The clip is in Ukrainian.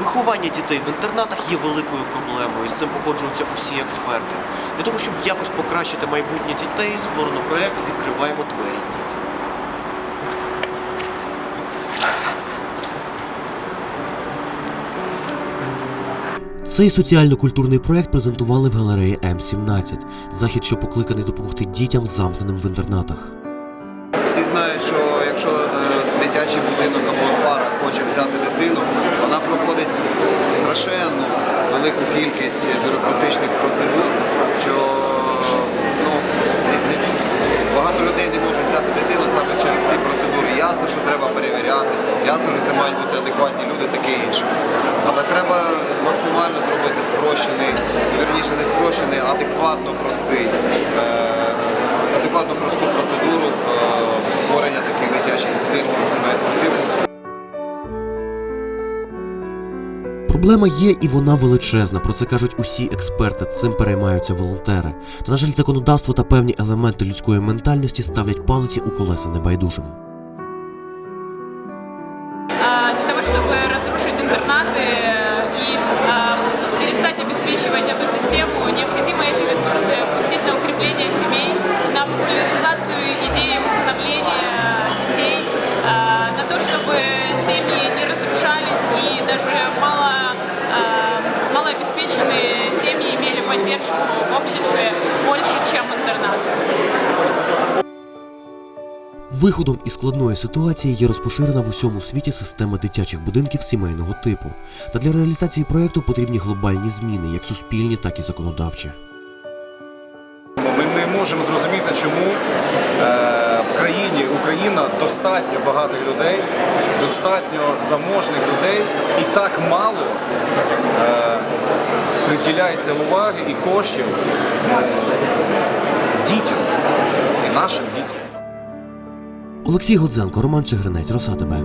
Виховання дітей в інтернатах є великою проблемою. З цим погоджуються усі експерти. Для того, щоб якось покращити майбутнє дітей, створено проект Відкриваємо двері дітям. Цей соціально-культурний проект презентували в галереї М17. Захід, що покликаний допомогти дітям замкненим в інтернатах. Всі знають, що якщо е, дитячий будинок або пара хоче взяти дитину, проходить страшенну велику кількість бюрократичних процедур, що ну, багато людей не можуть взяти дитину саме через ці процедури. Ясно, що треба перевіряти, ясно, що це мають бути адекватні люди, таке інше. Але треба максимально зробити спрощений, вірніше не спрощений, адекватно простий. е, адекватно просту процедуру Проблема є і вона величезна. Про це кажуть усі експерти. Цим переймаються волонтери. Та на жаль, законодавство та певні елементи людської ментальності ставлять палиці у колеса небайдужим. а, для того, чтобы разрушить интернаты и а, перестать обеспечивать эту систему, необходимо эти ресурсы пустить на укрепление семей, на популяризацию идеи поддержку в обществе больше, чем интернат. Виходом із складної ситуації є розпоширена в усьому світі система дитячих будинків сімейного типу. Та для реалізації проекту потрібні глобальні зміни, як суспільні, так і законодавчі. Ми не можемо зрозуміти, чому е, Україна достатньо багатих людей, достатньо заможних людей, і так мало е, приділяється уваги і коштів дітям і нашим дітям. Олексій Гудзенко, Роман Чигринець, Роса тебе.